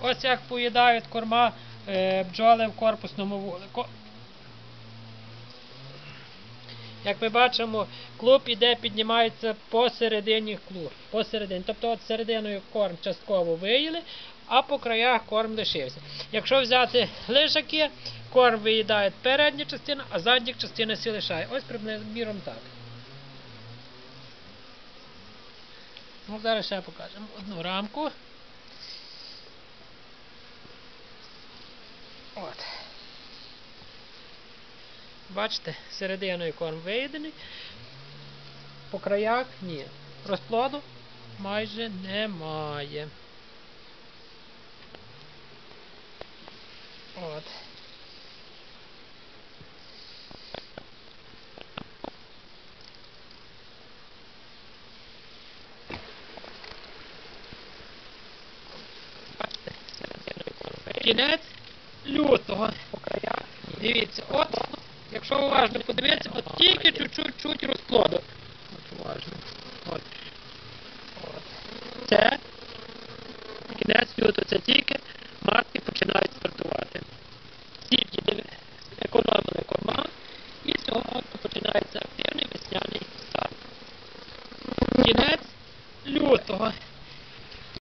Ось як поїдають корма е, бджоли в корпусному вулику. Як ми бачимо, клуб іде, піднімається посередині клуб. Посередині. Тобто от серединою корм частково виїли, а по краях корм лишився. Якщо взяти лежаки, корм виїдає передня частина, а задня частина сі лишає. Ось приблизно так. Ну, зараз ще покажемо одну рамку. От. Бачите, серединою корм виїдений. По краях ні. Розплоду майже немає. От. кінець лютого. Дивіться, от, якщо уважно подивитися, от тільки чуть-чуть розплоду. От уважно. От. Це кінець лютого, це тільки матки починають стартувати. Сім'ї економили корма і сьогодні починається активний весняний старт. Кінець лютого.